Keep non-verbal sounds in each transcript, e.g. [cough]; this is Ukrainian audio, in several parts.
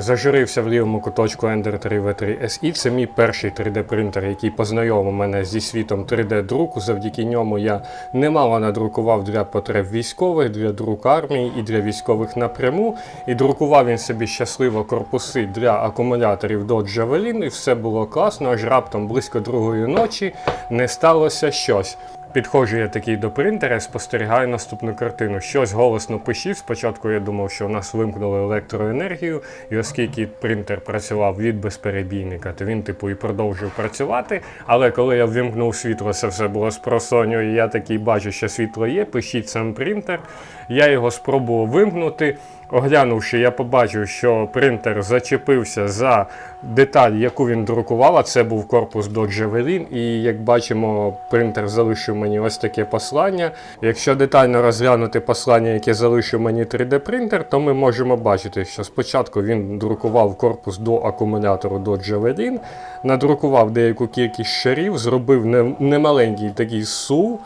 Зажурився в лівому куточку Ender 3 V3 SE. Це мій перший 3D принтер, який познайомив мене зі світом 3D друку. Завдяки ньому я немало надрукував для потреб військових, для друк армії і для військових напряму. І друкував він собі щасливо корпуси для акумуляторів до Javelin, і все було класно, аж раптом близько другої ночі не сталося щось. Підходжу я такий до принтера і спостерігаю наступну картину. Щось голосно пишів. Спочатку я думав, що у нас вимкнули електроенергію, і оскільки принтер працював від безперебійника, то він, типу, і продовжив працювати. Але коли я ввімкнув світло, це все було з просоню, і я такий бачу, що світло є, пишіть сам принтер. Я його спробував вимкнути. Оглянувши, я побачив, що принтер зачепився за деталь, яку він друкував, а це був корпус до Javelin. І як бачимо, принтер залишив мені ось таке послання. Якщо детально розглянути послання, яке залишив мені 3D принтер, то ми можемо бачити, що спочатку він друкував корпус до акумулятору до Javelin, надрукував деяку кількість шарів, зробив немаленький такий сув.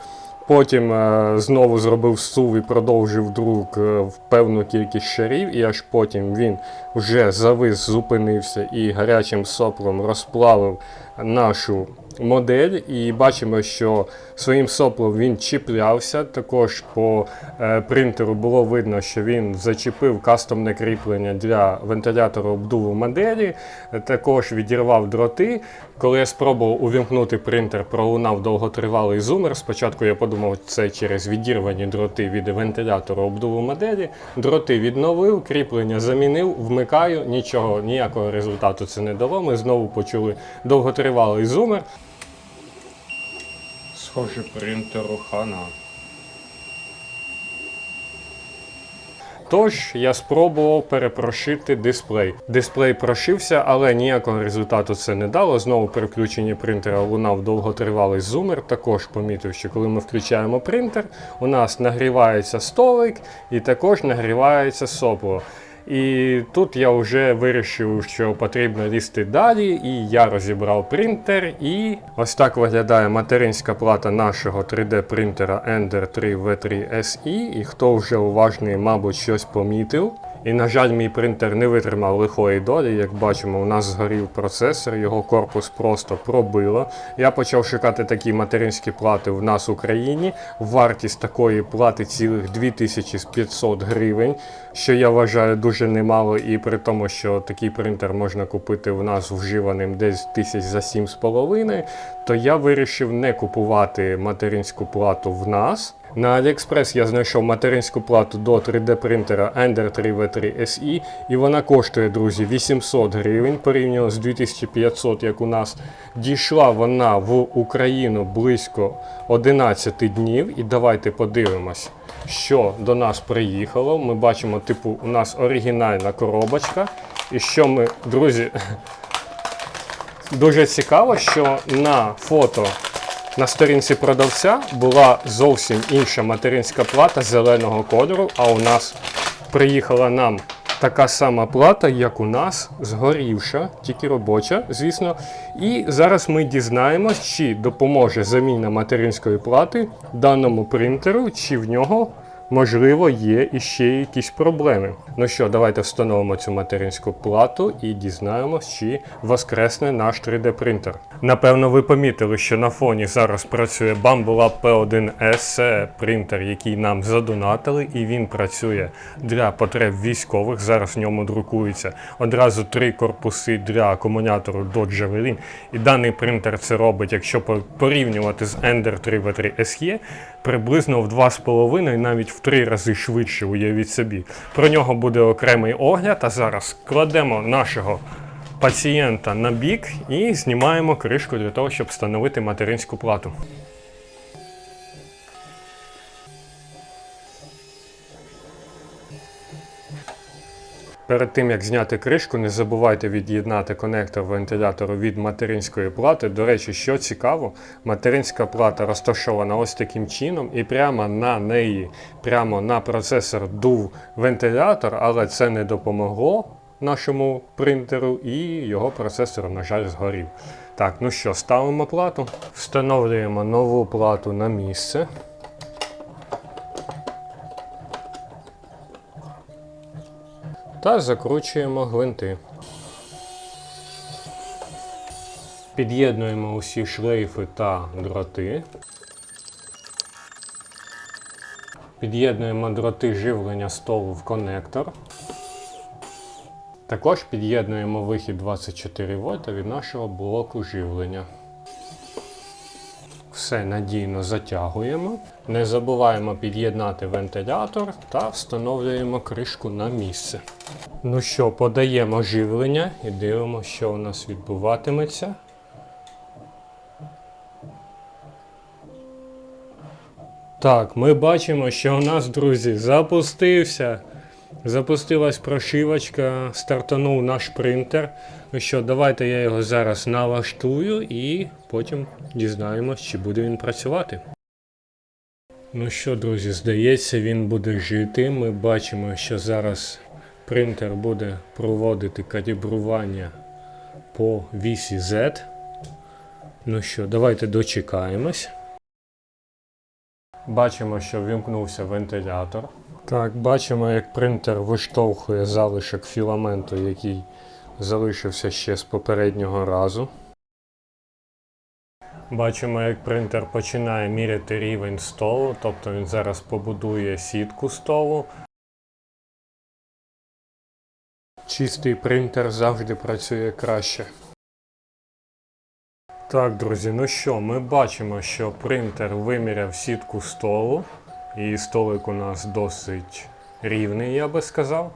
Потім е, знову зробив сув і продовжив друк е, в певну кількість шарів, і аж потім він вже завис, зупинився і гарячим соплом розплавив нашу модель. І бачимо, що своїм соплом він чіплявся. Також по е, принтеру було видно, що він зачепив кастомне кріплення для вентилятора обдуву моделі, також відірвав дроти. Коли я спробував увімкнути принтер, пролунав довготривалий зумер. Спочатку я подумав, це через відірвані дроти від вентилятора обдуву моделі. Дроти відновив, кріплення замінив, вмикаю, нічого, ніякого результату це не дало. Ми знову почули довготривалий зумер. Схоже, принтеру хана. Тож я спробував перепрошити дисплей. Дисплей прошився, але ніякого результату це не дало. Знову при включенні принтера лунав довготривалий зумер. Також помітив, що коли ми включаємо принтер, у нас нагрівається столик і також нагрівається сопло. І тут я вже вирішив, що потрібно лізти далі, і я розібрав принтер. І ось так виглядає материнська плата нашого 3D принтера Ender 3 V3 SE. І хто вже уважний, мабуть, щось помітив. І, на жаль, мій принтер не витримав лихої долі. Як бачимо, у нас згорів процесор, його корпус просто пробило. Я почав шукати такі материнські плати в нас в Україні. Вартість такої плати цілих 2500 гривень, що я вважаю дуже немало. І при тому, що такий принтер можна купити в нас вживаним десь тисяч за 7,5, то я вирішив не купувати материнську плату в нас. На AliExpress я знайшов материнську плату до 3D принтера Ender 3 V3 SE, і вона коштує, друзі, 800 гривень порівняно з 2500, як у нас. Дійшла вона в Україну близько 11 днів. І давайте подивимось, що до нас приїхало. Ми бачимо, типу, у нас оригінальна коробочка. І що ми, друзі, [laughs] дуже цікаво, що на фото на сторінці продавця була зовсім інша материнська плата зеленого кольору, а у нас приїхала нам така сама плата, як у нас, згорівша, тільки робоча, звісно. І зараз ми дізнаємось, чи допоможе заміна материнської плати даному принтеру, чи в нього. Можливо, є іще якісь проблеми. Ну що, давайте встановимо цю материнську плату і дізнаємось, чи воскресне наш 3D принтер. Напевно, ви помітили, що на фоні зараз працює Bambu P1S, це принтер, який нам задонатили, і він працює для потреб військових. Зараз в ньому друкується одразу три корпуси для акумулятору до Javelin. І даний принтер це робить, якщо порівнювати з Ender 3 V3 SE, приблизно в 2,5 навіть в 3 рази швидше, уявіть собі. Про нього буде окремий огляд, а зараз кладемо нашого пацієнта на бік і знімаємо кришку для того, щоб встановити материнську плату. Перед тим як зняти кришку, не забувайте від'єднати конектор вентилятору від материнської плати. До речі, що цікаво, материнська плата розташована ось таким чином, і прямо на неї, прямо на процесор дув вентилятор, але це не допомогло нашому принтеру, і його процесор, на жаль, згорів. Так, ну що, ставимо плату, встановлюємо нову плату на місце. Та закручуємо гвинти. Під'єднуємо усі шлейфи та дроти. Під'єднуємо дроти живлення столу в конектор. Також під'єднуємо вихід 24 вольта від нашого блоку живлення. Все надійно затягуємо. Не забуваємо під'єднати вентилятор та встановлюємо кришку на місце. Ну що, подаємо живлення і дивимося, що у нас відбуватиметься. Так, ми бачимо, що у нас, друзі, запустився. Запустилась прошивочка, стартанув наш принтер. Ну що, давайте я його зараз налаштую і потім дізнаємось, чи буде він працювати. Ну що, друзі, здається, він буде жити. Ми бачимо, що зараз принтер буде проводити калібрування по вісі Z. Ну що, давайте дочекаємось. Бачимо, що вимкнувся вентилятор. Так, бачимо, як принтер виштовхує залишок філаменту, який залишився ще з попереднього разу. Бачимо, як принтер починає міряти рівень столу, тобто він зараз побудує сітку столу. Чистий принтер завжди працює краще. Так, друзі, ну що, ми бачимо, що принтер виміряв сітку столу, і столик у нас досить рівний, я би сказав.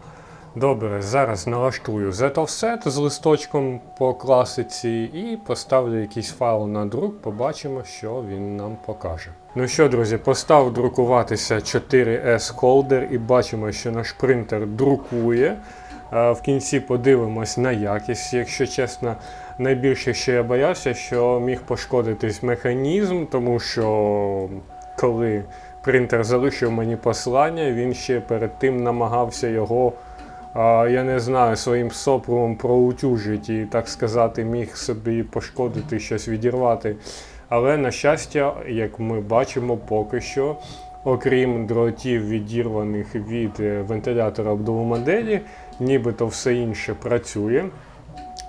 Добре, зараз налаштую Z-Offset з листочком по класиці і поставлю якийсь файл на друк, побачимо, що він нам покаже. Ну що, друзі, постав друкуватися 4S холдер і бачимо, що наш принтер друкує. Е, В кінці подивимось на якість, якщо чесно. Найбільше, що я боявся, що міг пошкодитись механізм, тому що коли принтер залишив мені послання, він ще перед тим намагався його, я не знаю, своїм сопрумом проутюжити і, так сказати, міг собі пошкодити щось відірвати. Але, на щастя, як ми бачимо, поки що, окрім дротів, відірваних від е, вентилятора обдувомоделі, нібито все інше працює.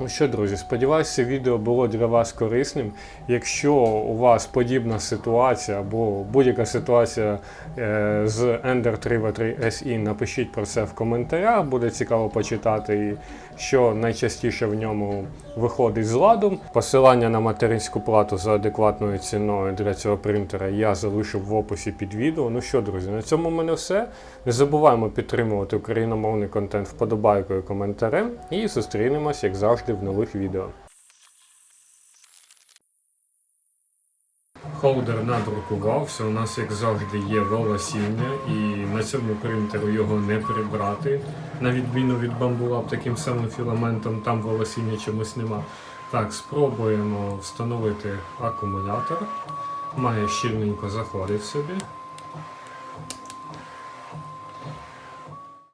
Ну що, друзі, сподіваюся, відео було для вас корисним. Якщо у вас подібна ситуація або будь-яка ситуація е, з Ender 3 v 3 SE, напишіть про це в коментарях, буде цікаво почитати, що найчастіше в ньому виходить з ладу. Посилання на материнську плату за адекватною ціною для цього принтера я залишив в описі під відео. Ну що, друзі, на цьому в мене все. Не забуваємо підтримувати україномовний контент вподобайкою коментарем. І зустрінемось, як завжди, в нових відео. Холдер надрукувався. У нас, як завжди, є волосіння, і на цьому принтеру його не прибрати. На відміну від бамбулап таким самим філаментом, там волосіння чомусь нема. Так, спробуємо встановити акумулятор. Має щільненько заходить собі.